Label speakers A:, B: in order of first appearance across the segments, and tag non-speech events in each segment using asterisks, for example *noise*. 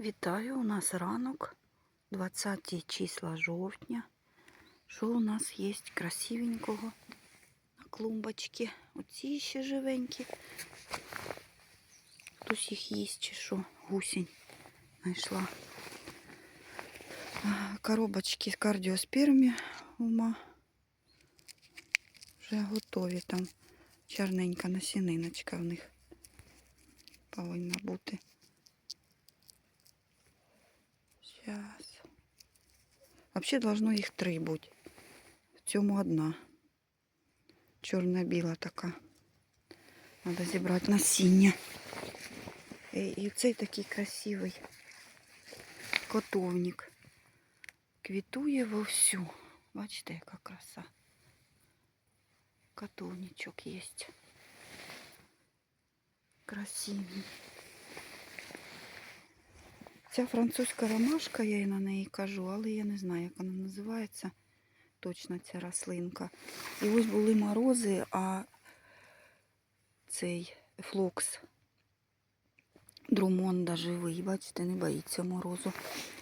A: Вітаю, у нас ранок, 20 числа жовтня. Що у нас є красивенького на клумбочці? Оці ще живенькі. Хтось їх їсть чи що? Гусінь знайшла. Коробочки з кардіоспермі ума. Вже готові там. Чорненька насіниночка в них повинна бути. Вообще должно їх три бути. В цьому одна. Чорна-біла така. Надо зібрати насіння. І, і цей такий красивий котовник. Квітує вовсю. Бачите, яка краса. Котовничок є. Красивий. Ця французька ромашка, я і на неї кажу, але я не знаю, як вона називається. Точно ця рослинка. І ось були морози, а цей флокс Друмонда живий, бачите, не боїться морозу.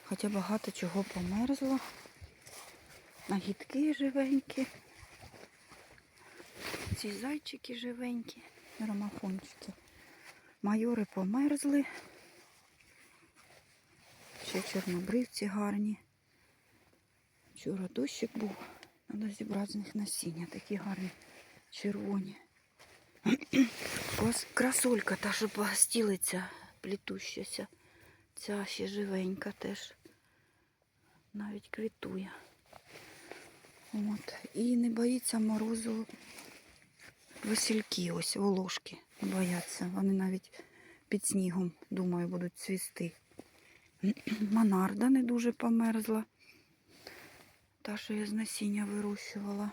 A: Хоча багато чого померзло. Нагідки живенькі. Ці зайчики живенькі, ромафончики. Майори померзли. Ще чорнобривці гарні. Вчора дощик був. Треба зібрати з них насіння. Такі гарні червоні. Красолька та, що постілиця плітущася. Ця ще живенька теж. Навіть квітує. От. І не боїться морозу васильки, ось волошки. Бояться. Вони навіть під снігом, думаю, будуть цвісти. *clears throat* Монарда не дуже померзла. Та, що я з насіння вирощувала.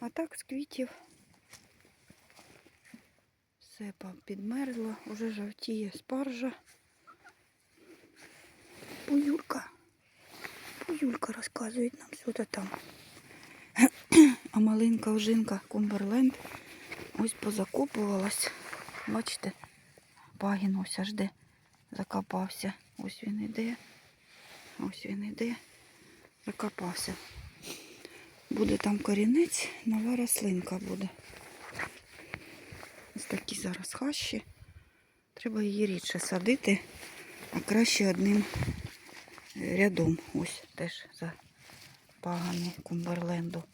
A: А так з квітів все підмерзло, уже жовтіє спаржа. Пуюлька. Пуюлька розказує нам, то там. *clears throat* А малинка ожинка Кумберленд ось позакопувалась. Бачите, пагін ось аж де закопався. Ось він іде. Ось він іде. Закопався. Буде там корінець, нова рослинка буде. Ось такі зараз хащі. Треба її рідше садити, а краще одним е, рядом. Ось теж за пагани Кумберленду.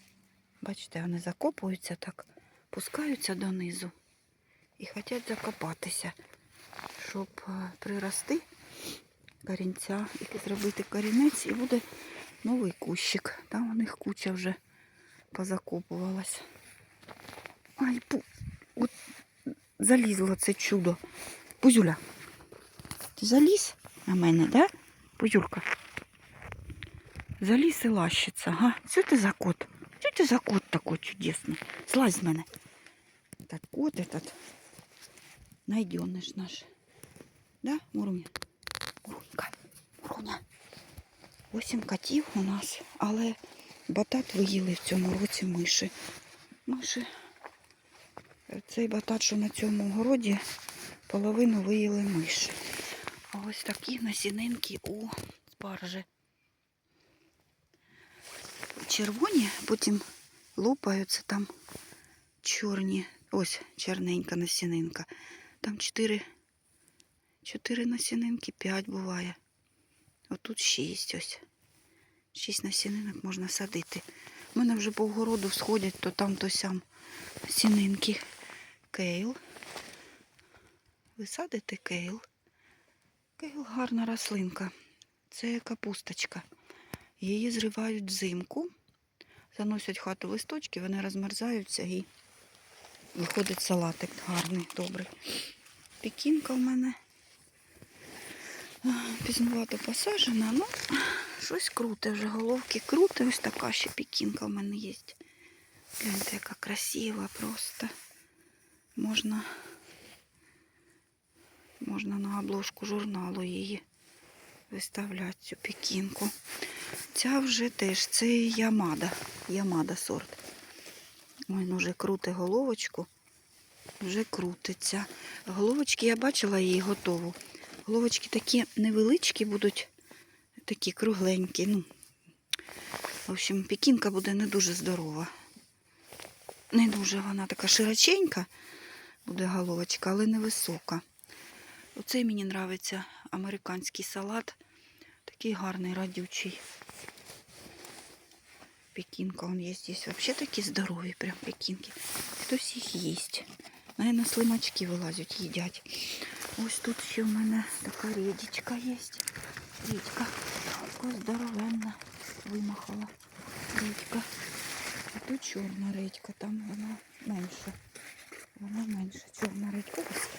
A: Бачите, вони закопуються так, пускаються донизу і хочуть закопатися, щоб е, прирости корінця і зробити корінець, і буде новий кущик. Там у них куча вже позакопувалась. Ай, пу... От залізло це чудо. Пузюля. Ти заліз на мене, да? Пузюлька. Заліз і лащиться, га? Що ти за кот? Що ти за кот такой чудесний? Слазь з мене. Этот кот этот найденныш наш. Да, Муруня? Мурунька, Муруня. Восім котів у нас, але батат виїли в цьому році миші. Миші. Цей батат, що на цьому городі, половину виїли миші. А ось такі насінинки у спаржі. Червоні, потім лопаються там чорні. Ось чорненька насінинка. Там чотири, чотири насінинки, п'ять буває. Отут шість ось. Шість насінинок можна садити. У мене вже по вгороду сходять то там, то сям насінинки. Кейл. Ви садите кейл? Кейл гарна рослинка. Це капусточка. Її зривають взимку, заносять в хату листочки, вони розмерзаються і виходить салатик гарний, добрий. Пекінка в мене пізнувато посаджена, ну щось круте вже, головки круте, ось така ще пекінка в мене є. Гляньте, яка красива просто. Можна, можна на обложку журналу її виставляти цю пекінку. Ця вже теж, це Ямада. Ямада сорт. Ой, ну вже крути головочку. Вже крутиться. Головочки я бачила її готову. Головочки такі невеличкі будуть, такі кругленькі. Ну, в общем, пекінка буде не дуже здорова. Не дуже вона така широченька буде головочка, але невисока. Оцей мені подобається американський салат. Такий гарний, радючий. Пекінка, он є здесь. Вообще такі здорові прям пекінки. Хтось їх їсть. Наверное, слимачки вилазять, їдять. Ось тут ще в мене така редічка є. Редька. Така здоровенна. Вимахала редька. А тут чорна редька, там вона менша. Вона менша. Чорна редька. Ось,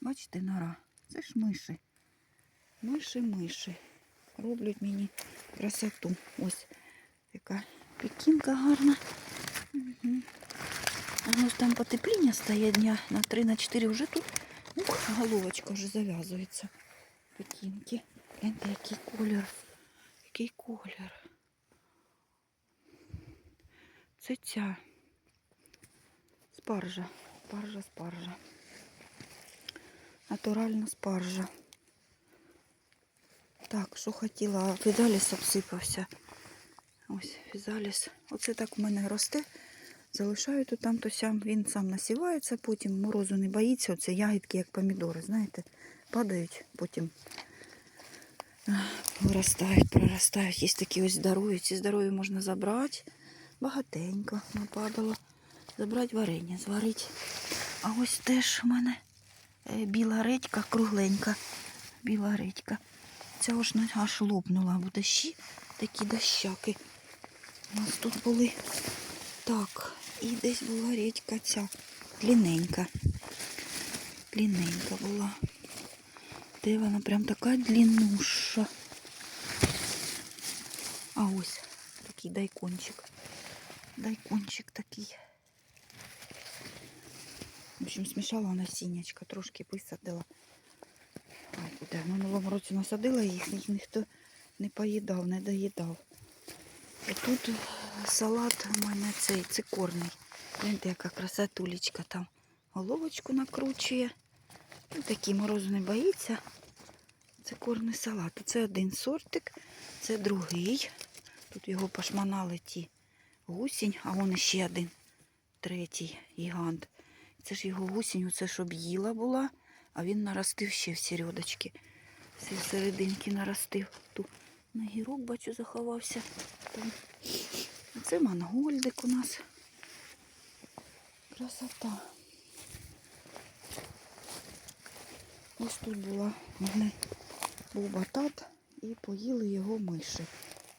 A: бачите, нора. Це ж миші. Миші, миші. Роблять мені красоту. Ось яка пекінка гарна. Угу. А ось там потепління стає дня на 3-4 вже тут. Ух, головочка вже зав'язується. Пекінки. Гляньте, який колір. Який колір. Це ця спаржа. Спаржа, спаржа. Натуральна спаржа. Так, що хотіла, фізаліс обсипався. Ось фізаліс. Оце так в мене росте. Залишаю то там, то сям. Він сам насівається, потім морозу не боїться. Оце ягідки, як помідори, знаєте, падають, потім виростають, проростають. Є такі ось здорові. Ці здорові можна забрати. Багатенько нападало. Забрати варення, зварити. А ось теж в мене е, біла редька, кругленька. Біла редька. Ця аж, аж лопнула, бо дощі такі дощаки. У нас тут були. Так, і десь була редька ця длинненька. Длинненька була. Де вона прям така длиннуша. А ось такий дайкончик. Дайкончик такий. В общем, смішала насіннячка, трошки висадила. Ай, куди? Минулому році насадила їх, їх ніхто не поїдав, не доїдав. І тут салат у мене цей цикорний. Гляньте, яка красотулечка там. Головочку накручує. Такий морозу не боїться. Цикорний салат. Це один сортик, це другий. Тут його пошманали ті гусінь, а вон ще один, третій гігант. Це ж його гусінь, оце щоб їла була, а він наростив ще в середочки. Всі серединки наростив. Тут на гірок, бачу, заховався. Там. Це мангольдик у нас. Красота. Ось тут була, мене був батат і поїли його миші.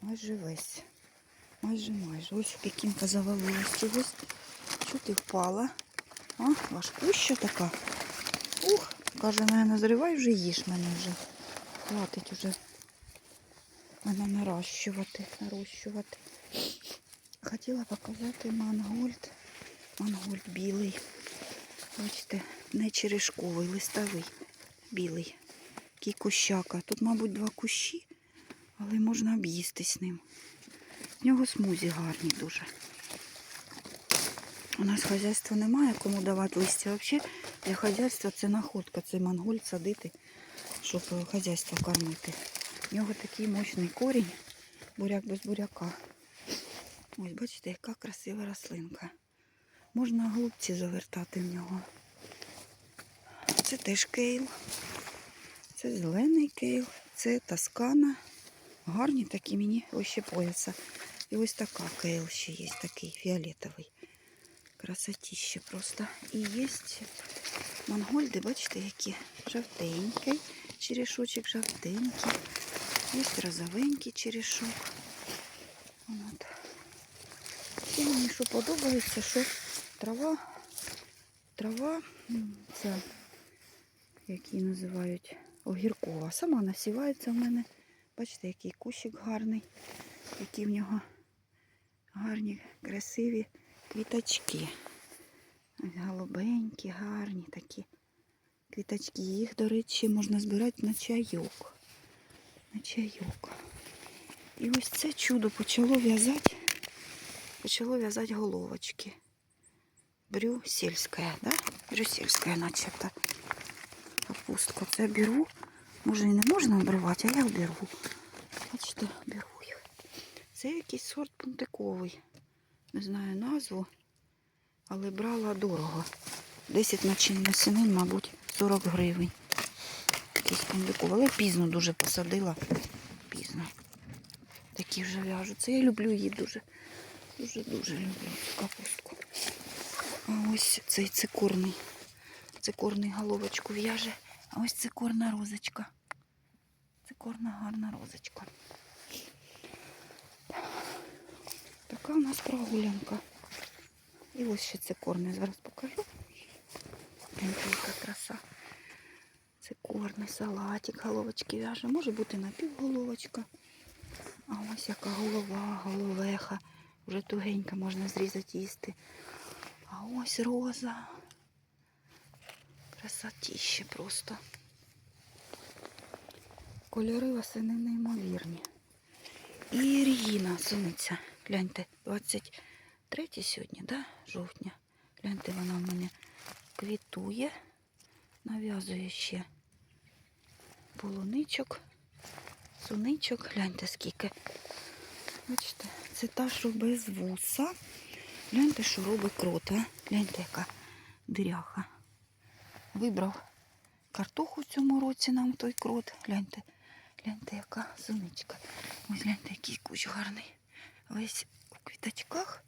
A: Майже весь. Майже майже. Ось пекінка завалилась чогось. Що ти впала? А, важкуща така. Ух, каже, не назривай вже їж мене вже. Хватить уже мене нарощувати, нарощувати. Хотіла показати мангольд. Мангольд білий. Бачите, не черешковий, листовий, білий. Такий кущака. Тут, мабуть, два кущі, але можна об'їсти з ним. В нього смузі гарні дуже. У нас хазяйства немає, кому давати листя. Взагалі для хазяйства це находка, це мангольд садити, щоб е, хазяйство кормити. У нього такий мощний корінь, буряк без буряка. Ось, бачите, яка красива рослинка. Можна голубці завертати в нього. Це теж кейл. Це зелений кейл, це таскана. Гарні такі мені ось ще пояса. І ось така кейл ще є, такий фіолетовий. Красотіще просто. І є мангольди, бачите, які жовтенький черешочок, жовтенький. Є розовенький черешок. От. І мені що подобається, що трава, трава, ця, як її називають, огіркова. Сама насівається в мене. Бачите, який кущик гарний, які в нього гарні, красиві квіточки. Голубенькі, гарні такі квіточки. Їх, до речі, можна збирати на чайок. На чайок. І ось це чудо почало в'язати. Почало в'язати головочки. Брюссельська, да? Брюссельська начебто. Капустка. Це беру, Може і не можна обривати, а я обірву. Бачите, обірву їх. Це якийсь сорт пунтиковий. Не знаю назву, але брала дорого. 10 начин насінин, мабуть, 40 гривень. Якийсь пунтиковий. Але пізно дуже посадила. Пізно. Такі вже в'яжуться. Я люблю її дуже. Дуже-дуже люблю цю капустку. А ось цей цикорний. Цикорний головочку в'яже. А ось цикорна розочка. Цикорна гарна розочка. Така у нас прогулянка. І ось ще цикорний. Зараз покажу. Яка краса. Цикорний салатик, головочки в'яже. Може бути напівголовочка. А ось яка голова, головеха. Вже тугенька можна зрізати їсти. А ось роза. Красотіще просто. Кольори восени неймовірні. І Регіна суниця. Гляньте, 23 сьогодні, да? жовтня. Гляньте, вона в мене квітує, нав'язує ще полуничок, суничок. Гляньте скільки. Бачите, це та, що без вуса. Гляньте, що робить крота. Гляньте, яка диряха. Вибрав картоху в цьому році нам той крот. Гляньте, гляньте, яка суничка. Ось гляньте, який кущ гарний. Весь у квіточках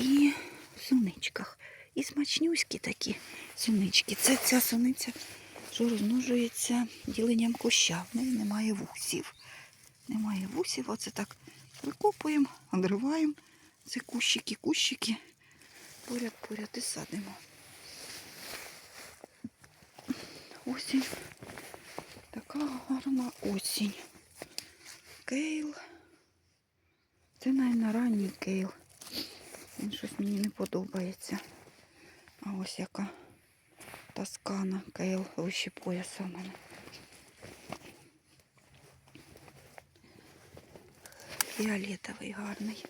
A: і в суничках. І смачнюські такі сунички. Це ця суниця, що розмножується діленням куща. В неї немає вусів. Немає вусів, оце так викопуємо, одриваємо. Це кущики, кущики. Поряд, поряд і садимо. Осінь. Така гарна осінь. Кейл. Це, мабуть, ранній кейл. Він щось мені не подобається. А ось яка таскана кейл вище пояса в мене. Фіолетовий гарний.